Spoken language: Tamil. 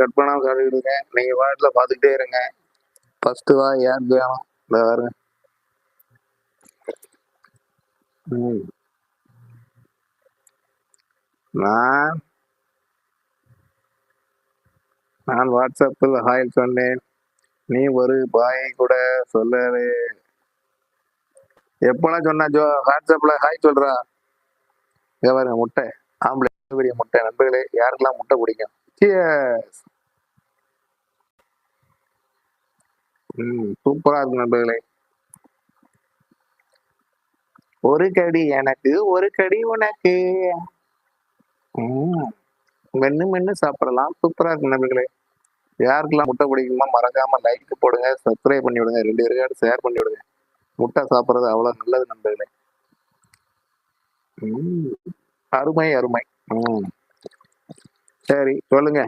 கட் பண்ணாம சாப்பிடுங்க நீங்க வாட்டில் பார்த்துக்கிட்டே இருங்க. ஃபர்ஸ்ட் வா யாருக்கு வேணும் இந்த பாருங்க. நான் நான் வாட்ஸ்அப்பில் ஹாய் சொன்னேன். நீ ஒரு பாய் கூட சொல்ல எப்பெல்லாம் சொன்னா ஜோ வாட்ஸ்அப்ல ஹாய் சொல்றா. இங்க பாருங்க முட்டை. ஆம்பளை பெரிய முட்டை. நண்பர்களே யாருக்கெல்லாம் முட்டை பிடிக்கும் Cheers. ம் சூப்பரா இருக்கு நண்பர்களே. ஒரு கடி எனக்கு ஒரு கடி உனக்கு. மென்னு மென்னு சாப்பிடலாம். சூப்பரா இருக்கு நண்பர்களே. யாருக்கெல்லாம் முட்டை பிடிக்குமா மறக்காம லைக் போடுங்க சப்ஸ்கிரைப் பண்ணி விடுங்க ரெண்டு பேருக்காடு ஷேர் பண்ணி விடுங்க. முட்டை சாப்பிட்றது அவ்வளவு நல்லது நண்பர்களே. அருமை அருமை. ம் சரி சொல்லுங்க.